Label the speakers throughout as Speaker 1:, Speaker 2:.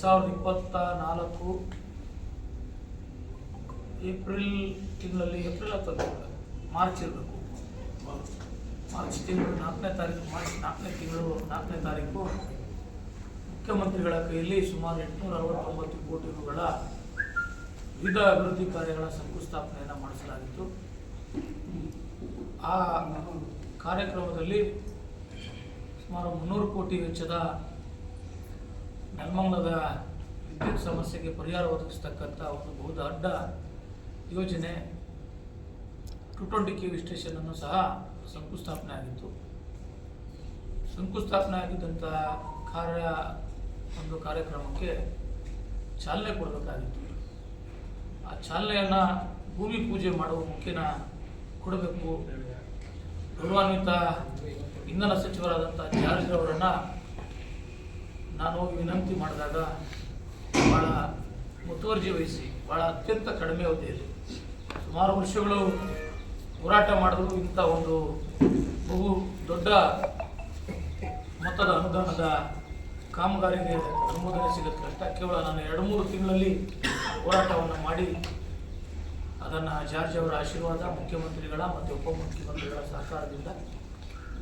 Speaker 1: ಸಾವಿರದ ಇಪ್ಪತ್ತ ನಾಲ್ಕು ಏಪ್ರಿಲ್ ತಿಂಗಳಲ್ಲಿ, ಏಪ್ರಿಲ್ ಅಥವಾ ಮಾರ್ಚ್ ಇರಬೇಕು. ಮಾರ್ಚ್ ತಿಂಗಳು ನಾಲ್ಕನೇ ತಾರೀಕು, ಮಾರ್ಚ್ ನಾಲ್ಕನೇ ತಿಂಗಳು ನಾಲ್ಕನೇ ತಾರೀಕು ಮುಖ್ಯಮಂತ್ರಿಗಳ ಕೈಯಲ್ಲಿ ಸುಮಾರು ಎಂಟುನೂರ ಅರವತ್ತೊಂಬತ್ತು ಕೋಟಿ ರೂಗಳ ವಿವಿಧ ಅಭಿವೃದ್ಧಿ ಕಾರ್ಯಗಳ ಶಂಕುಸ್ಥಾಪನೆಯನ್ನು ಮಾಡಿಸಲಾಗಿತ್ತು. ಆ ಕಾರ್ಯಕ್ರಮದಲ್ಲಿ ಸುಮಾರು ಮುನ್ನೂರು ಕೋಟಿ ವೆಚ್ಚದ ನೆಲಮಂಗಲದ ವಿದ್ಯುತ್ ಸಮಸ್ಯೆಗೆ ಪರಿಹಾರ ಒದಗಿಸ್ತಕ್ಕಂಥ ಒಂದು ಬಹುದೊಡ್ಡ ಯೋಜನೆ ಟು ಟ್ವೆಂಟಿ ಕೆ ವಿ ಸ್ಟೇಷನನ್ನು ಸಹ ಶಂಕುಸ್ಥಾಪನೆ ಆಗಿತ್ತು. ಶಂಕುಸ್ಥಾಪನೆ ಆಗಿದ್ದಂಥ ಕಾರ್ಯ, ಒಂದು ಕಾರ್ಯಕ್ರಮಕ್ಕೆ ಚಾಲನೆ ಕೊಡಬೇಕಾಗಿತ್ತು. ಆ ಚಾಲನೆಯನ್ನು ಭೂಮಿ ಪೂಜೆ ಮಾಡುವ ಮುಖ್ಯನ ಕೊಡಬೇಕು. ಗೌರವಾನ್ವಿತ ಇಂಧನ ಸಚಿವರಾದಂಥ ಜಾರ್ಜ್ ಅವರನ್ನು ನಾನು ಹೋಗಿ ವಿನಂತಿ ಮಾಡಿದಾಗ ಭಾಳ ಮುತುವರ್ಜಿ ವಹಿಸಿ ಭಾಳ ಅತ್ಯಂತ ಕಡಿಮೆ ಅವಧಿಯಲ್ಲಿ ಸುಮಾರು ವರ್ಷಗಳು ಹೋರಾಟ ಮಾಡಿದ್ರು ಇಂಥ ಒಂದು ಬಹು ದೊಡ್ಡ ಮೊತ್ತದ ಅನುದಾನದ ಕಾಮಗಾರಿಗೆ ಅನುಮೋದನೆ ಸಿಗುತ್ತೆ ಅಂತ ಕೇವಲ ನಾನು ಎರಡು ಮೂರು ತಿಂಗಳಲ್ಲಿ ಹೋರಾಟವನ್ನು ಮಾಡಿ ಅದನ್ನು ಜಾರ್ಜ್ ಅವರ ಆಶೀರ್ವಾದ, ಮುಖ್ಯಮಂತ್ರಿಗಳ ಮತ್ತು ಉಪಮುಖ್ಯಮಂತ್ರಿಗಳ ಸಹಕಾರದಿಂದ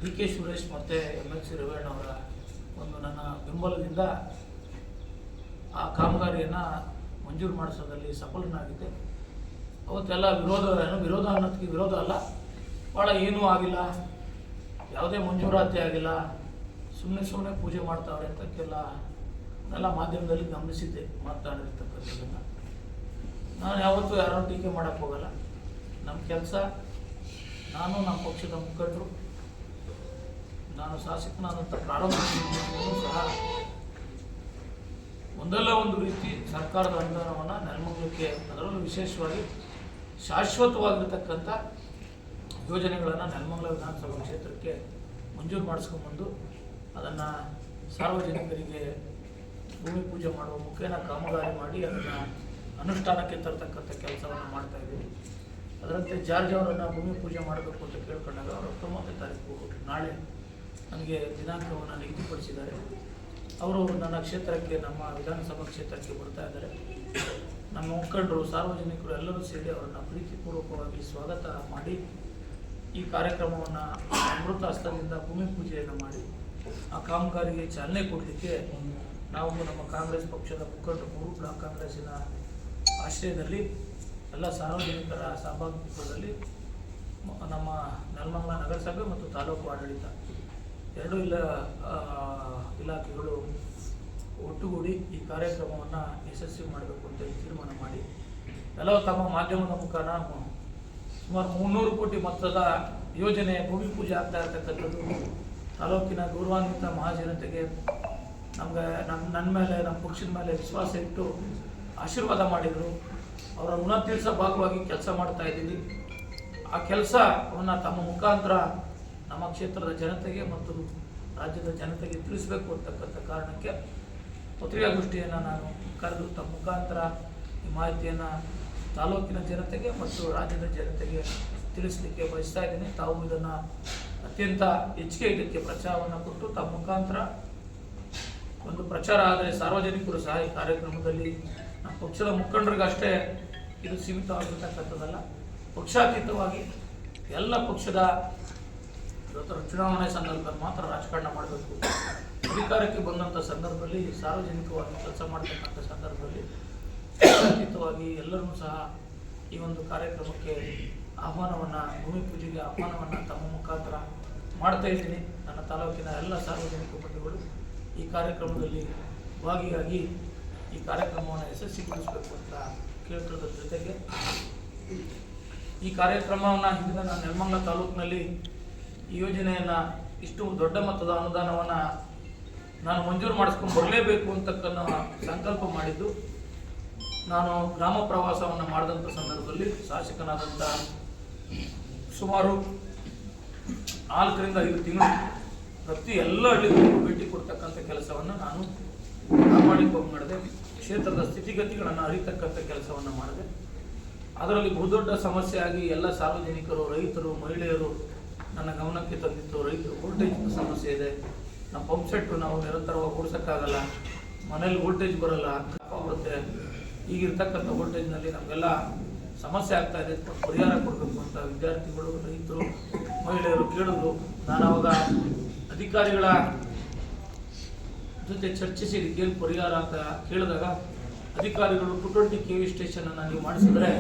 Speaker 1: ಡಿ ಕೆ ಸುರೇಶ್ ಮತ್ತು ಎಂ ಎಲ್ ಸಿ ರವೀಣ್ ಅವರ ಒಂದು ನನ್ನ ಬೆಂಬಲದಿಂದ ಆ ಕಾಮಗಾರಿಯನ್ನು ಮಂಜೂರು ಮಾಡಿಸೋದ್ರಲ್ಲಿ ಸಫಲನಾಗಿದ್ದೆ. ಅವತ್ತೆಲ್ಲ ವಿರೋಧ ವಿರೋಧ ಅನ್ನೋದಕ್ಕೆ ವಿರೋಧ ಅಲ್ಲ. ಭಾಳ ಏನೂ ಆಗಿಲ್ಲ. ಯಾವುದೇ ಮಂಜೂರಾತಿ ಆಗಿಲ್ಲ. ಸುಮ್ಮನೆ ಸುಮ್ಮನೆ ಪೂಜೆ ಮಾಡ್ತಾವ್ರೆ ಅಂತಕ್ಕೆಲ್ಲ ಕೆಲ ಎಲ್ಲ ಮಾಧ್ಯಮದಲ್ಲಿ ಗಮನಿಸಿದ್ದೆ, ಮಾತನಾಡಿರ್ತಕ್ಕಂಥದ್ದನ್ನು. ನಾನು ಯಾವತ್ತೂ ಯಾರನ್ನೂ ಟೀಕೆ ಮಾಡೋಕ್ಕೆ ಹೋಗಲ್ಲ. ನಮ್ಮ ಕೆಲಸ, ನಾನು ನಮ್ಮ ಪಕ್ಷದ ಮುಖಂಡರು. ನಾನು ಶಾಸಕನಾದಂಥ ಪ್ರಾರಂಭ ಸಹ ಒಂದಲ್ಲ ಒಂದು ರೀತಿ ಸರ್ಕಾರದ ಅನುದಾನವನ್ನು ನೆಲಮಂಗಲಕ್ಕೆ ಅದರಲ್ಲೂ ವಿಶೇಷವಾಗಿ ಶಾಶ್ವತವಾಗಿರ್ತಕ್ಕಂಥ ಯೋಜನೆಗಳನ್ನು ನೆಲಮಂಗಲ ವಿಧಾನಸಭಾ ಕ್ಷೇತ್ರಕ್ಕೆ ಮಂಜೂರು ಮಾಡಿಸ್ಕೊಂಬಂದು ಅದನ್ನು ಸಾರ್ವಜನಿಕರಿಗೆ ಭೂಮಿ ಪೂಜೆ ಮಾಡುವ ಮುಖೇನ ಕಾಮಗಾರಿ ಮಾಡಿ ಅದನ್ನು ಅನುಷ್ಠಾನಕ್ಕೆ ತರ್ತಕ್ಕಂಥ ಕೆಲಸವನ್ನು ಮಾಡ್ತಾ ಇದ್ದೀವಿ. ಅದರಂತೆ ಜಾರ್ಜ್ ಅವರನ್ನು ಭೂಮಿ ಪೂಜೆ ಮಾಡಬೇಕು ಅಂತ ಕೇಳ್ಕೊಂಡಾಗ ಅವರು ಹತ್ತೊಂಬತ್ತನೇ ತಾರೀಕು ನಾಳೆ ನನಗೆ ದಿನಾಂಕವನ್ನು ನಿಗದಿಪಡಿಸಿದ್ದಾರೆ ಅವರು ನನ್ನ ಕ್ಷೇತ್ರಕ್ಕೆ, ನಮ್ಮ ವಿಧಾನಸಭಾ ಕ್ಷೇತ್ರಕ್ಕೆ ಬರ್ತಾ ಇದ್ದಾರೆ. ನಮ್ಮ ಮುಖಂಡರು, ಸಾರ್ವಜನಿಕರು ಎಲ್ಲರೂ ಸೇರಿ ಅವರನ್ನು ಪ್ರೀತಿಪೂರ್ವಕವಾಗಿ ಸ್ವಾಗತ ಮಾಡಿ, ಈ ಕಾರ್ಯಕ್ರಮವನ್ನು ಅಮೃತ ಹಸ್ತದಿಂದ ಭೂಮಿ ಪೂಜೆಯನ್ನು ಮಾಡಿ, ಆ ಕಾಮಗಾರಿಗೆ ಚಾಲನೆ ಕೊಡಲಿಕ್ಕೆ ನಾವು ನಮ್ಮ ಕಾಂಗ್ರೆಸ್ ಪಕ್ಷದ ಮುಖಂಡರು, ಮೂರು ಬ್ಲಾಕ್ ಕಾಂಗ್ರೆಸ್ಸಿನ ಆಶ್ರಯದಲ್ಲಿ, ಎಲ್ಲ ಸಾರ್ವಜನಿಕರ ಸಹಭಾಗಿತ್ವದಲ್ಲಿ ನಮ್ಮ ನೆಲಮಂಗಲ ನಗರಸಭೆ ಮತ್ತು ತಾಲೂಕು ಆಡಳಿತ ಎರಡೂ ಇಲ್ಲ ಇಲಾಖೆಗಳು ಒಟ್ಟುಗೂಡಿ ಈ ಕಾರ್ಯಕ್ರಮವನ್ನು ಯಶಸ್ವಿ ಮಾಡಬೇಕು ಅಂತ ತೀರ್ಮಾನ ಮಾಡಿ. ಎಲ್ಲ ತಮ್ಮ ಮಾಧ್ಯಮದ ಮುಖಾನ ಮ- ಸುಮಾರು ಮುನ್ನೂರು ಕೋಟಿ ಮೊತ್ತದ ಯೋಜನೆ ಭೂಮಿ ಪೂಜೆ ಆಗ್ತಾ ಇರ್ತಕ್ಕಂಥದ್ದು ತಾಲೂಕಿನ ಗೌರವಾನ್ವಿತ ಮಹಾಜನತೆಗೆ ನಮ್ಗೆ ನಮ್ಮ ನನ್ನ ಮೇಲೆ ನಮ್ಮ ಪಕ್ಷದ ಮೇಲೆ ವಿಶ್ವಾಸ ಇಟ್ಟು ಆಶೀರ್ವಾದ ಮಾಡಿದರು. ಅವರ ಋಣ ತೀರ್ಸೋ ಭಾಗವಾಗಿ ಕೆಲಸ ಮಾಡ್ತಾ ಇದ್ದೀವಿ. ಆ ಕೆಲಸವನ್ನು ತಮ್ಮ ಮುಖಾಂತರ ನಮ್ಮ ಕ್ಷೇತ್ರದ ಜನತೆಗೆ ಮತ್ತು ರಾಜ್ಯದ ಜನತೆಗೆ ತಿಳಿಸಬೇಕು ಅಂತಕ್ಕಂಥ ಕಾರಣಕ್ಕೆ ಪತ್ರಿಕಾಗೋಷ್ಠಿಯನ್ನು ನಾನು ಕರೆದು ತಮ್ಮ ಮುಖಾಂತರ ಈ ಮಾಹಿತಿಯನ್ನು ತಾಲೂಕಿನ ಜನತೆಗೆ ಮತ್ತು ರಾಜ್ಯದ ಜನತೆಗೆ ತಿಳಿಸಲಿಕ್ಕೆ ಬಯಸ್ತಾ ಇದ್ದೀನಿ. ತಾವು ಇದನ್ನು ಅತ್ಯಂತ ಹೆಚ್ಚಿಗೆ ಇದಕ್ಕೆ ಪ್ರಚಾರವನ್ನು ಕೊಟ್ಟು ತಮ್ಮ ಮುಖಾಂತರ ಒಂದು ಪ್ರಚಾರ ಆದರೆ ಸಾರ್ವಜನಿಕರು ಸಹ ಈ ಕಾರ್ಯಕ್ರಮದಲ್ಲಿ ನಮ್ಮ ಪಕ್ಷದ ಮುಖಂಡರಿಗಷ್ಟೇ ಇದು ಸೀಮಿತವಾಗಿರ್ತಕ್ಕಂಥದ್ದಲ್ಲ. ಪಕ್ಷಾತೀತವಾಗಿ ಎಲ್ಲ ಪಕ್ಷದ ಇವತ್ತು ಚುನಾವಣೆ ಸಂದರ್ಭದಲ್ಲಿ ಮಾತ್ರ ರಾಜಕಾರಣ ಮಾಡಬೇಕು. ಅಧಿಕಾರಕ್ಕೆ ಬಂದಂಥ ಸಂದರ್ಭದಲ್ಲಿ ಸಾರ್ವಜನಿಕವಾಗಿ ಕೆಲಸ ಮಾಡ್ತಕ್ಕಂಥ ಸಂದರ್ಭದಲ್ಲಿ ಅತೀತವಾಗಿ ಎಲ್ಲರೂ ಸಹ ಈ ಒಂದು ಕಾರ್ಯಕ್ರಮಕ್ಕೆ ಆಹ್ವಾನವನ್ನು, ಭೂಮಿ ಪೂಜೆಗೆ ಆಹ್ವಾನವನ್ನು ತಮ್ಮ ಮುಖಾಂತರ ಮಾಡ್ತಾ ಇದ್ದೀನಿ. ನನ್ನ ತಾಲೂಕಿನ ಎಲ್ಲ ಸಾರ್ವಜನಿಕ ಬಂಧುಗಳು ಈ ಕಾರ್ಯಕ್ರಮದಲ್ಲಿ ಭಾಗಿಯಾಗಿ ಈ ಕಾರ್ಯಕ್ರಮವನ್ನು ಯಶಸ್ವಿಗೊಳಿಸಬೇಕು ಅಂತ ಕೇಳ್ಕೊಳ್ಳೋದ್ರ ಜೊತೆಗೆ ಈ ಕಾರ್ಯಕ್ರಮವನ್ನು ಹಿಂದಿನ ನಾನು ನೆಲಮಂಗಲ ತಾಲೂಕಿನಲ್ಲಿ ಈ ಯೋಜನೆಯನ್ನು ಇಷ್ಟು ದೊಡ್ಡ ಮೊತ್ತದ ಅನುದಾನವನ್ನು ನಾನು ಮಂಜೂರು ಮಾಡಿಸ್ಕೊಂಡು ಬರಲೇಬೇಕು ಅಂತಕ್ಕನ್ನ ಸಂಕಲ್ಪ ಮಾಡಿದ್ದು. ನಾನು ಗ್ರಾಮ ಪ್ರವಾಸವನ್ನು ಮಾಡಿದಂಥ ಸಂದರ್ಭದಲ್ಲಿ ಶಾಸಕನಾದಂಥ ಸುಮಾರು ನಾಲ್ಕರಿಂದ ಐದು ತಿಂಗಳು ಪ್ರತಿ ಎಲ್ಲ ಹಳ್ಳಿಗಳಿಗೂ ಭೇಟಿ ಕೊಡ್ತಕ್ಕಂಥ ಕೆಲಸವನ್ನು ನಾನು ಪ್ರಾಮಾಣಿಕವಾಗಿ ಮಾಡಿದೆ. ಕ್ಷೇತ್ರದ ಸ್ಥಿತಿಗತಿಗಳನ್ನು ಅರಿತಕ್ಕಂಥ ಕೆಲಸವನ್ನು ಮಾಡಿದೆ. ಅದರಲ್ಲಿ ಬಹುದೊಡ್ಡ ಸಮಸ್ಯೆ ಆಗಿ ಎಲ್ಲ ಸಾರ್ವಜನಿಕರು, ರೈತರು, ಮಹಿಳೆಯರು ನನ್ನ ಗಮನಕ್ಕೆ ತಂದಿತ್ತು ರೈತರು ವೋಲ್ಟೇಜ್ ಸಮಸ್ಯೆ ಇದೆ. ನಮ್ಮ ಪಂಪ್ ಸೆಟ್ ನಾವು ನಿರಂತರವಾಗಿ ಓಡಿಸೋಕ್ಕಾಗಲ್ಲ. ಮನೇಲಿ ವೋಲ್ಟೇಜ್ ಬರಲ್ಲ. ಬರುತ್ತೆ ಈಗಿರ್ತಕ್ಕಂಥ ವೋಲ್ಟೇಜ್ನಲ್ಲಿ ನಮಗೆಲ್ಲ ಸಮಸ್ಯೆ ಆಗ್ತಾ ಇದೆ. ಪರಿಹಾರ ಕೊಡಬೇಕು ಅಂತ ವಿದ್ಯಾರ್ಥಿಗಳು, ರೈತರು, ಮಹಿಳೆಯರು ಕೇಳಿದ್ರು. ನಾನು ಅವಾಗ ಅಧಿಕಾರಿಗಳ ಜೊತೆ ಚರ್ಚಿಸಿ ಇದಕ್ಕೇನು ಪರಿಹಾರ ಅಂತ ಕೇಳಿದಾಗ ಅಧಿಕಾರಿಗಳು ಟು ಟ್ವೆಂಟಿ ಕೆ ವಿ ಸ್ಟೇಷನನ್ನು ನೀವು ಮಾಡಿಸಿದ್ರೆ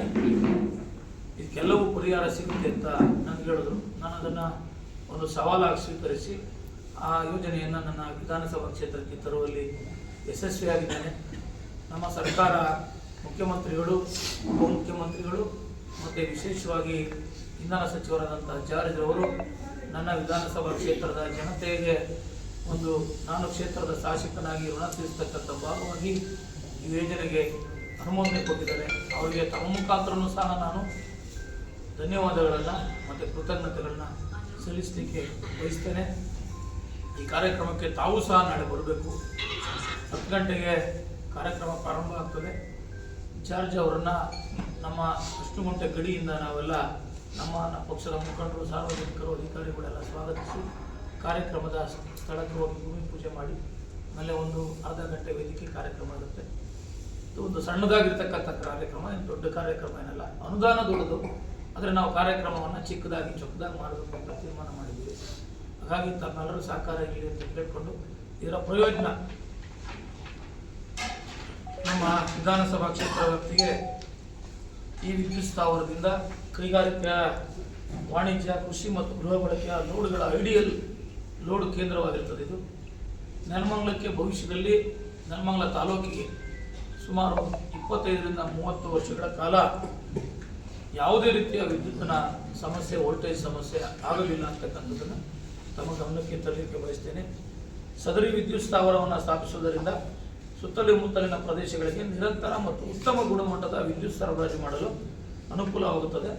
Speaker 1: ಇದಕ್ಕೆಲ್ಲವೂ ಪರಿಹಾರ ಸಿಗುತ್ತೆ ಅಂತ ನಾನು ಹೇಳಿದ್ರು. ನಾನು ಅದನ್ನು ಒಂದು ಸವಾಲಾಗಿ ಸ್ವೀಕರಿಸಿ ಆ ಯೋಜನೆಯನ್ನು ನನ್ನ ವಿಧಾನಸಭಾ ಕ್ಷೇತ್ರಕ್ಕೆ ತರುವಲ್ಲಿ ಯಶಸ್ವಿಯಾಗಿದ್ದೇನೆ. ನಮ್ಮ ಸರ್ಕಾರ ಮುಖ್ಯಮಂತ್ರಿಗಳು, ಉಪಮುಖ್ಯಮಂತ್ರಿಗಳು ಮತ್ತು ವಿಶೇಷವಾಗಿ ಇಂಧನ ಸಚಿವರಾದಂಥ ಜಾರ್ಜ್ ಅವರು ನನ್ನ ವಿಧಾನಸಭಾ ಕ್ಷೇತ್ರದ ಜನತೆಗೆ ಒಂದು ನಾನು ಕ್ಷೇತ್ರದ ಶಾಸಕನಾಗಿ ಋಣ ತೀರಿಸ್ತಕ್ಕಂಥ ಭಾಗವಾಗಿ ಈ ಯೋಜನೆಗೆ ಅನುಮೋದನೆ ಕೊಟ್ಟಿದ್ದಾರೆ. ಅವರಿಗೆ ತಮ್ಮ ಮುಖಾಂತರನೂ ಸಹ ನಾನು ಧನ್ಯವಾದಗಳನ್ನು ಮತ್ತು ಕೃತಜ್ಞತೆಗಳನ್ನ ಸಲ್ಲಿಸಲಿಕ್ಕೆ ಬಯಸ್ತೇನೆ. ಈ ಕಾರ್ಯಕ್ರಮಕ್ಕೆ ತಾವು ಸಹ ನಾಳೆ ಬರಬೇಕು. ಹತ್ತು ಗಂಟೆಗೆ ಕಾರ್ಯಕ್ರಮ ಪ್ರಾರಂಭ ಆಗ್ತದೆ. ಇನ್ಚಾರ್ಜ್ ಅವರನ್ನು ನಮ್ಮ ಅಷ್ಟುಗುಂಟೆ ಗಡಿಯಿಂದ ನಾವೆಲ್ಲ ನಮ್ಮ ಪಕ್ಷದ ಮುಖಂಡರು, ಸಾರ್ವಜನಿಕರು, ಅಧಿಕಾರಿಗಳೆಲ್ಲ ಸ್ವಾಗತಿಸಿ ಕಾರ್ಯಕ್ರಮದ ಸ್ಥಳಕ್ಕೆ ಹೋಗಿ ಭೂಮಿ ಪೂಜೆ ಮಾಡಿ, ಆಮೇಲೆ ಒಂದು ಅರ್ಧ ಗಂಟೆ ವೇದಿಕೆ ಕಾರ್ಯಕ್ರಮ ಇರುತ್ತೆ ಇದು ಒಂದು ಸಣ್ಣದಾಗಿರ್ತಕ್ಕಂಥ ಕಾರ್ಯಕ್ರಮ ಏನು ದೊಡ್ಡ ಕಾರ್ಯಕ್ರಮ ಏನಲ್ಲ, ಅನುದಾನ ದೊಡ್ಡದು. ಆದರೆ ನಾವು ಕಾರ್ಯಕ್ರಮವನ್ನು ಚಿಕ್ಕದಾಗಿ ಚೊಕ್ಕದಾಗಿ ಮಾಡಬೇಕು ಅಂತ ತೀರ್ಮಾನ ಮಾಡಿದ್ದೀವಿ. ಹಾಗಾಗಿ ತಮ್ಮೆಲ್ಲರೂ ಸಹಕಾರ ಇರಲಿ ಅಂತ ಕೇಳಿಕೊಂಡು ಇದರ ಪ್ರಯೋಜನ ನಮ್ಮ ವಿಧಾನಸಭಾ ಕ್ಷೇತ್ರ ವ್ಯಾಪ್ತಿಗೆ ಈ ವಿದ್ಯುತ್ ಸ್ಥಾವರದಿಂದ ಕೈಗಾರಿಕಾ ವಾಣಿಜ್ಯ, ಕೃಷಿ ಮತ್ತು ಗೃಹ ಬಳಕೆಯ ಲೋಡ್ಗಳ ಐಡಿಯಲ್ ಲೋಡ್ ಕೇಂದ್ರವಾಗಿರ್ತದೆ ಇದು. ನೆಲಮಂಗಲಕ್ಕೆ ಭವಿಷ್ಯದಲ್ಲಿ ನೆಲಮಂಗಲ ತಾಲೂಕಿಗೆ ಸುಮಾರು ಇಪ್ಪತ್ತೈದರಿಂದ ಮೂವತ್ತು ವರ್ಷಗಳ ಕಾಲ ಯಾವುದೇ ರೀತಿಯ ವಿದ್ಯುತ್ತಿನ ಸಮಸ್ಯೆ, ವೋಲ್ಟೇಜ್ ಸಮಸ್ಯೆ ಆಗೋದಿಲ್ಲ ಅಂತಕ್ಕಂಥದ್ದನ್ನು ತಮ್ಮ ಗಮನಕ್ಕೆ ತರಲಿಕ್ಕೆ ಬಯಸ್ತೇನೆ. ಸದರಿ ವಿದ್ಯುತ್ ಸ್ಥಾವರವನ್ನು ಸ್ಥಾಪಿಸುವುದರಿಂದ ಸುತ್ತಲೂ ಮುತ್ತಲಿನ ಪ್ರದೇಶಗಳಿಗೆ ನಿರಂತರ ಮತ್ತು ಉತ್ತಮ ಗುಣಮಟ್ಟದ ವಿದ್ಯುತ್ ಸರಬರಾಜು ಮಾಡಲು ಅನುಕೂಲವಾಗುತ್ತದೆ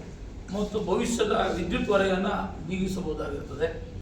Speaker 1: ಮತ್ತು ಭವಿಷ್ಯದ ವಿದ್ಯುತ್ ವಲಯವನ್ನು ನೀಗಿಸಬಹುದಾಗಿರುತ್ತದೆ.